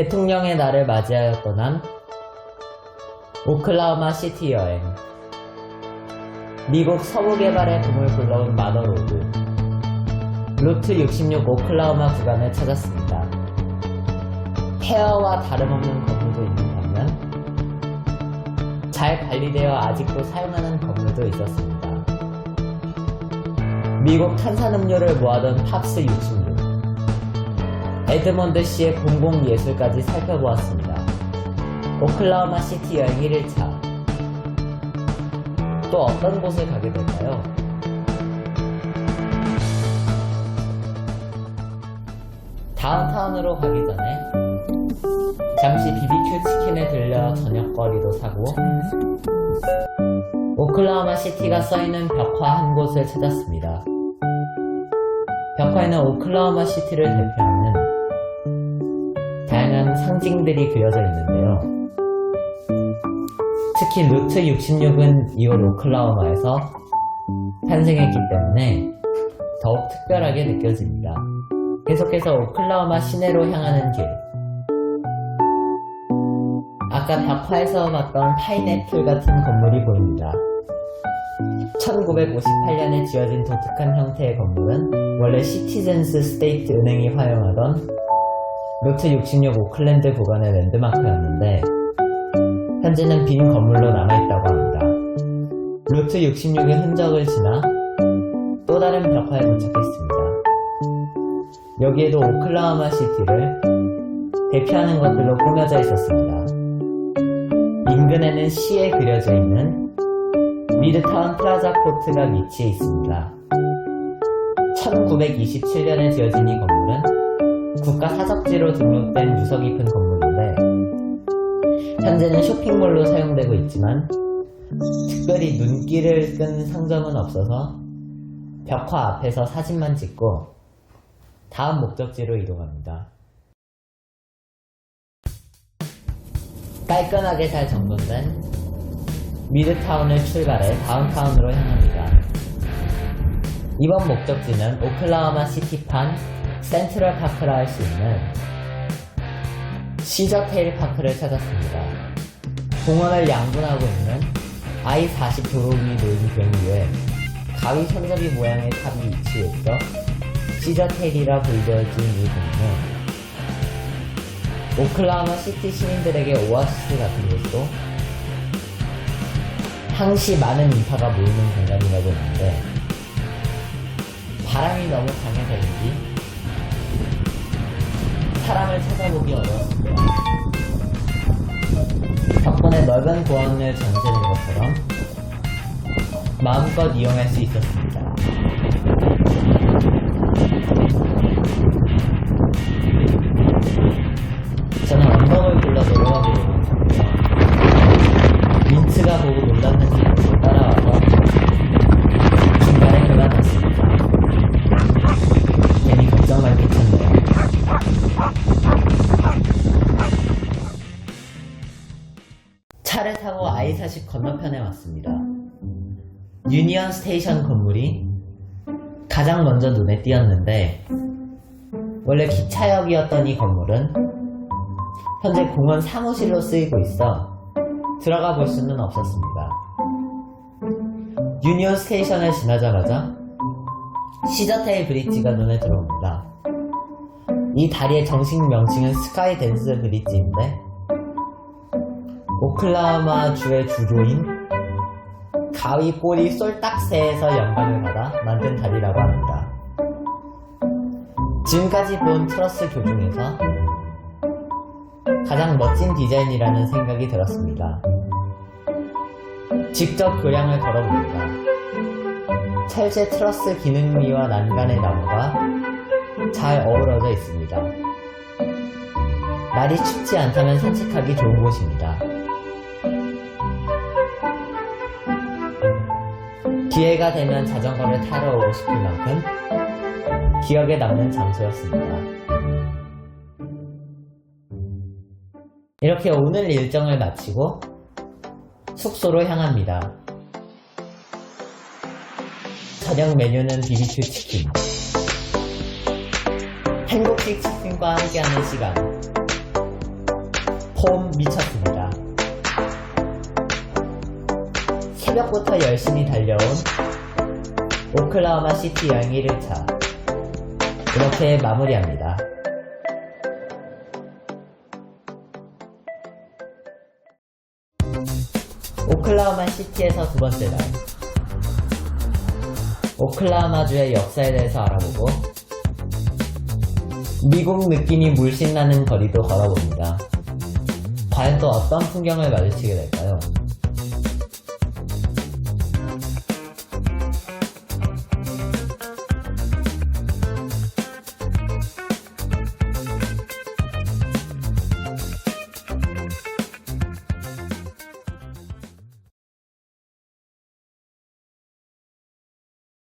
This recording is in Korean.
대통령의 날을 맞이하여 떠난 오클라호마 시티 여행. 미국 서부 개발의 붐을 불러온 마더로드. 루트 66 오클라호마 구간을 찾았습니다. 폐허와 다름없는 건물도 있는 반면 잘 관리되어 아직도 사용하는 건물도 있었습니다. 미국 탄산음료를 모아둔 팝스 66. 에드먼드 씨의 공공 예술까지 살펴보았습니다. 오클라호마 시티 여행 1일차. 또 어떤 곳을 가게 될까요? 다운타운으로 가기 전에 잠시 BBQ 치킨에 들려 저녁거리도 사고 오클라호마 시티가 써있는 벽화 한 곳을 찾았습니다. 벽화에는 오클라호마 시티를 대표하는 다양한 상징들이 그려져 있는데요. 특히 루트 66은 이곳 오클라호마에서 탄생했기 때문에 더욱 특별하게 느껴집니다. 계속해서 오클라호마 시내로 향하는 길. 아까 벽화에서 봤던 파인애플 같은 건물이 보입니다. 1958년에 지어진 독특한 형태의 건물은 원래 시티즌스 스테이트 은행이 활용하던 루트 66 오클랜드 구간의 랜드마크였는데 현재는 빈 건물로 남아있다고 합니다. 루트 66의 흔적을 지나 또 다른 벽화에 도착했습니다. 여기에도 오클라호마 시티를 대표하는 것들로 꾸며져 있었습니다. 인근에는 시에 그려져 있는 미드타운 플라자 코트가 위치해 있습니다. 1927년에 지어진 이 건물 은 국가 사적지로 등록된 유서 깊은 건물인데 현재는 쇼핑몰로 사용되고 있지만 특별히 눈길을 끈 상점은 없어서 벽화 앞에서 사진만 찍고 다음 목적지로 이동합니다. 깔끔하게 잘 정돈된 미드타운을 출발해 다운타운으로 향합니다. 이번 목적지는 오클라호마 시티판 센트럴 파크라 할 수 있는 시저테일 파크를 찾았습니다. 공원을 양분하고 있는 I-40 도로 위 놓인 경 위에 가위 손잡이 모양의 탑이 위치해 있어 시저테일이라 불려진 이 동네 오클라호마 시티 시민들에게 오아시스 같은 곳으로 항시 많은 인파가 모이는 공간이라고 했는데 바람이 너무 강해서인지 사람을 찾아보기 어려웠습니다. 덕분에 넓은 공원을 전시하는 것처럼 마음껏 이용할 수 있었습니다. 저는 언덕을 굴러 내려가 보려고 했었고요. 민츠가 보고 놀랐는지 따라와서 A40 음. 건너편에 왔습니다. 음. 음. 유니언 스테이션 건물이 가장 먼저 눈에 띄었는데 원래 기차역이었던 이 건물은 현재 공원 사무실로 쓰이고 있어 들어가 볼 수는 없었습니다. 유니언 스테이션을 지나자마자 시저테일 브릿지가 눈에 들어옵니다. 이 다리의 정식 명칭은 스카이 댄스 브릿지인데 오클라호마 주의 주조인 가위 꼬리 솔딱새에서 영감을 받아 만든 다리라고 합니다. 지금까지 본 트러스 교 중에서 가장 멋진 디자인이라는 생각이 들었습니다. 직접 교량을 걸어봅니다. 철제 트러스 기능미와 난간의 나무가 잘 어우러져 있습니다. 날이 춥지 않다면 산책하기 좋은 곳입니다. 기회가 되면 자전거를 타러 오고 싶을 만큼 기억에 남는 장소였습니다. 이렇게 오늘 일정을 마치고 숙소로 향합니다. 저녁 메뉴는 BBQ 치킨. 행복식 치킨과 함께하는 시간. 폼 미쳤습니다. 새벽부터 열심히 달려온 오클라호마 시티 여행 1일차. 이렇게 마무리합니다. 오클라호마 시티에서 두 번째 날. 오클라호마주의 역사에 대해서 알아보고 미국 느낌이 물씬 나는 거리도 걸어봅니다. 과연 또 어떤 풍경을 마주치게 될까요?